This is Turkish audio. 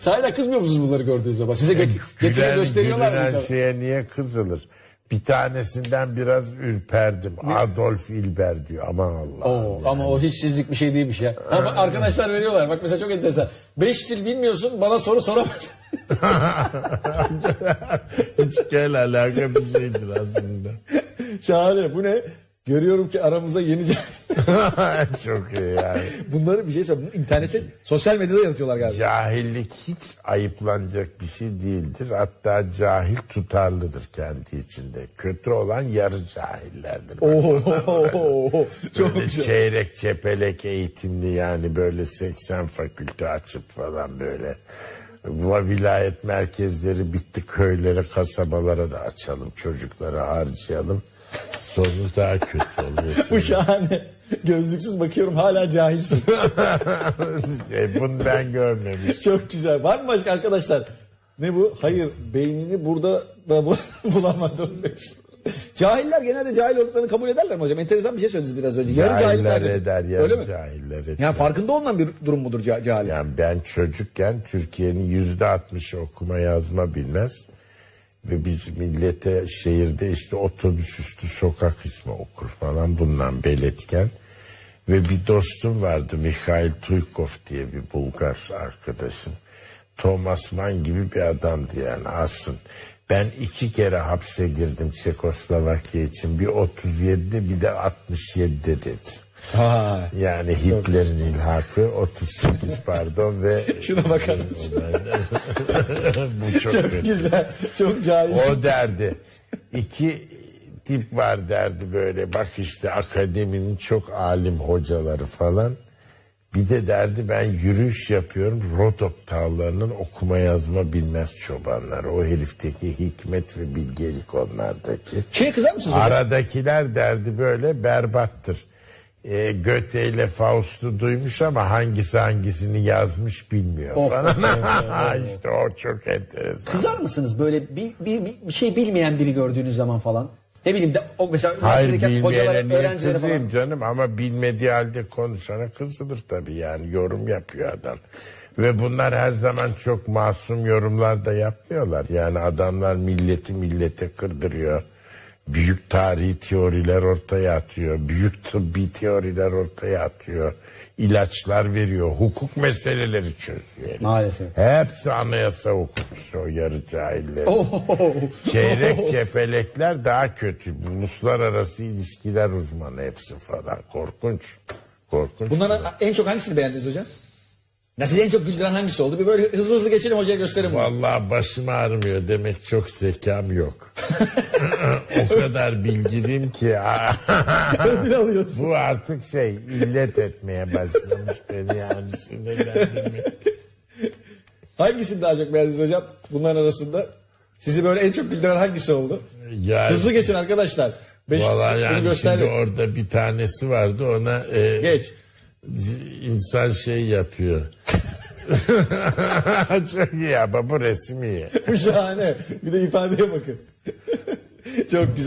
Sahiden kızmıyor musunuz bunları gördüğünüz zaman? Size ge- getire Gülen, gösteriyorlar mı? mesela? şeye niye kızılır? Bir tanesinden biraz ürperdim. Adolf Hilber diyor. Aman Allah. Oo, ama o hiç sizlik bir şey değilmiş ya. Ha, bak arkadaşlar veriyorlar. Bak mesela çok enteresan. Beş dil bilmiyorsun bana soru soramazsın. Hiç gel alaka bir şeydir aslında. Şahane. Bu ne? Görüyorum ki aramıza yeni Çok iyi yani. Bunları bir şey söyleyeyim. İnternette, sosyal medyada yaratıyorlar galiba. Cahillik hiç ayıplanacak bir şey değildir. Hatta cahil tutarlıdır kendi içinde. Kötü olan yarı cahillerdir. Oo, çok Böyle güzel. çeyrek çepelek eğitimli yani böyle 80 fakülte açıp falan böyle. Vilayet merkezleri bitti köylere kasabalara da açalım çocuklara harcayalım. Sonu daha kötü oluyor. Bu şahane. Gözlüksüz bakıyorum hala cahilsin. E, bunu ben görmemiştim. Çok güzel. Var mı başka arkadaşlar? Ne bu? Hayır beynini burada da bu- bulamadım demiştim. Cahiller genelde cahil olduklarını kabul ederler mi hocam? Enteresan bir şey söylediniz biraz önce. Yarı Cahiller dedi. eder, Öyle yarı mi? cahiller eder. Yani farkında olmayan bir durum mudur ca- cahil? Yani ben çocukken Türkiye'nin yüzde altmışı okuma yazma bilmez. Ve biz millete şehirde işte otobüs üstü sokak ismi okur falan bundan beletken. Ve bir dostum vardı Mikhail Tuykov diye bir Bulgar arkadaşım. Thomas Mann gibi bir adamdı yani aslında. Ben iki kere hapse girdim Çekoslovakya için. Bir 37'de bir de 67'de dedi. Vay. Yani Hitler'in ilhakı 38 pardon ve Şuna bakar mısın? bu çok, Çok kötü. güzel. Çok cahil. O derdi. İki tip var derdi böyle. Bak işte akademinin çok alim hocaları falan. Bir de derdi ben yürüyüş yapıyorum. Rodop dağlarının okuma yazma bilmez çobanlar. O herifteki hikmet ve bilgelik onlardaki. Şeye kızar mısınız hocam? Aradakiler derdi böyle berbattır. E, Göte ile Faust'u duymuş ama hangisi hangisini yazmış bilmiyor Of. falan. işte o çok enteresan. Kızar mısınız böyle bir, bir, bir şey bilmeyen biri gördüğünüz zaman falan? Ne bileyim de o mesela Hayır üniversitedeyken hocalara, bilmeyene niye öğrencilere kızayım falan. canım ama bilmediği halde konuşana kızılır tabii yani yorum yapıyor adam. Ve bunlar her zaman çok masum yorumlar da yapmıyorlar. Yani adamlar milleti millete kırdırıyor. Büyük tarihi teoriler ortaya atıyor. Büyük tıbbi teoriler ortaya atıyor. İlaçlar veriyor. Hukuk meseleleri çözüyor. Maalesef. Hepsi anayasa hukukçusu o yarı cahiller. Oo. Çeyrek cepelekler daha kötü. Uluslararası ilişkiler uzmanı hepsi falan. Korkunç. Korkunç. Bunların en çok hangisini beğendiniz hocam? Ya sizi en çok güldüren hangisi oldu? Bir böyle hızlı hızlı geçelim hocaya gösterin. bunu. Vallahi başım ağrımıyor demek çok zekam yok. o kadar bilgiliyim ki. Ödül alıyorsun. Bu artık şey illet etmeye başlamış beni yani sinirlendirmeye. Hangisini daha çok beğendiniz hocam? Bunların arasında. Sizi böyle en çok güldüren hangisi oldu? Yani, Hızlı geçin arkadaşlar. Beş, Vallahi bunu yani şimdi orada bir tanesi vardı ona e, Geç. İnsan şey yapıyor. Çok iyi ama bu resim iyi. Bu şahane. Bir de ifadeye bakın. çok güzel.